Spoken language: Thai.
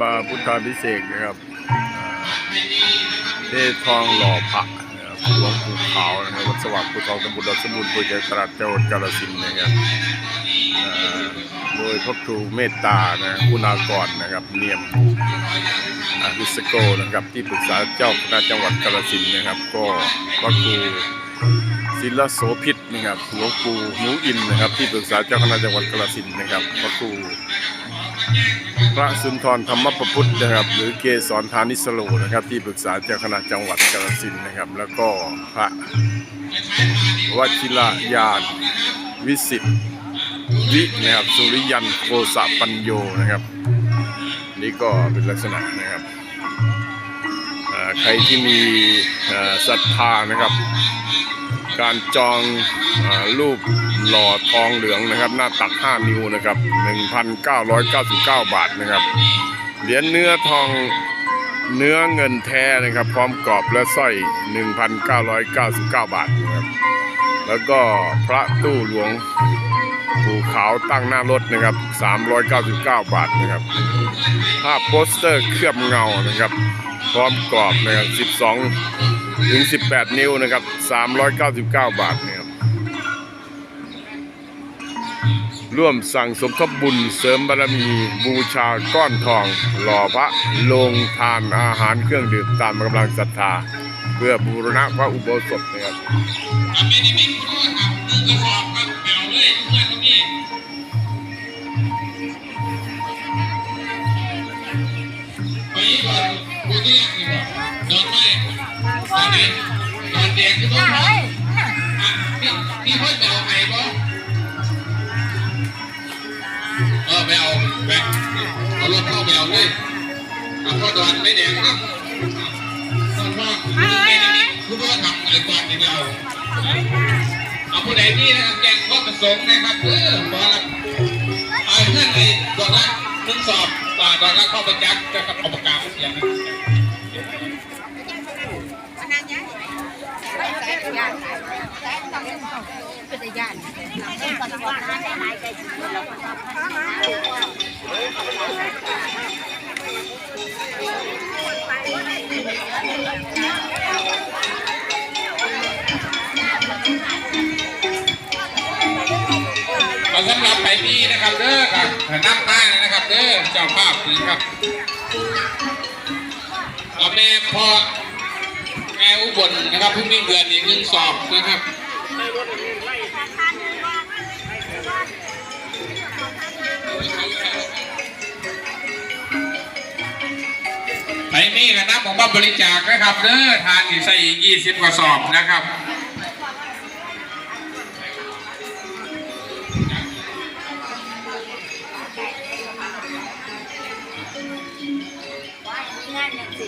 บาพุทธาพิเศษนะครับเททองหล่อพระนะครับหลวงปู่ขาวนะครับวัดสว่างปู่ทองตำบลดอนสมุนอำเภอใจตราดจังหวัดกาฬสินธุ์นะครับโดยพระครูเมตตานะคุณากรนะครับ เนียมอาวิสโกนะครับที่ปรึกษาเจ้าคณะจังหวัดกาฬสินธุ์นะครับ ก็พระครูศิลโสพิษนะครับหลวงปู่หนูอินนะครับ ที่ปรึกษาเจ้าคณะจังหวัดกาฬสินธุ์นะครับพระครู พระสุนทรธรรมประพุทธนะครับ หรือเกสรธานิสโลนะครับ ที่ปรึกษาเจ้าคณะจังหวัดกาฬสินธุ์นะครับ แล้วก็พระวชิรยานวิสิตวินะครับสุริยันโคสะปัญโยนะครับ นี่ก็เป็นลักษณะนะครับ ใครที่มีศรัทธานะครับ การจองอรูปหล่อทองเหลืองนะครับ หน้าตัก 5 นิ้วนะครับ 1,999 บาทนะครับ เหรียญเนื้อทองเนื้อเงินแท้นะครับ พร้อมกรอบและสร้อย 1,999 บาทนะครับ แล้วก็พระตู้หลวงปู่ขาวตั้งหน้ารถนะครับ 399 บาทนะครับ ภาพโปสเตอร์เคลือบเงานะครับ พร้อมกรอบนะครับ 12 ถึง 18 นิ้วนะครับ 399 บาทนะครับร่วมสั่งสมทบบุญเสริมบารมีบูชาก้อนทอง หล่อพระลงทานอาหารเครื่องดื่มตามกำลังศรัทธา เพื่อบูรณะพระอุโบสถนะครับ อนกูที่แรกนี่บอกนอนไม่ตอนไหนตอนแดงที่ต้องร้องพี่พี่เพิ่งจะเอาไงบ่เออไปเอาไปเอารถเข้าไปเอาเลยเอาพ่อดอนไม่แดงครับตอนพ่อคุณพ่อทำอะไรก่อนเดียวเอาผู้ใดนี่นะครับแกงข้อประสงค์นะครับเออบอกละเอาเงื่อนไขดอกละหนึ่งสอบอ่าดอกละเข้าไปจักจะกับอาปกาศ เสียงนะเป็นญาติเอาสำหรับไปนี่นะครับเด้อครับนับมานะครับเด้อเจ้าภาพนี่ครับ เอาแม่พ่อแม่อุบลนะครับเพิ่งมีเดือนอีกหนึ่งสอบนะครับไปนี่กันนะผมว่าบริจาคนะครับเด้อทานที่ใส่อีกยี่สิบกว่าสอบนะครับ งานอย่างสิ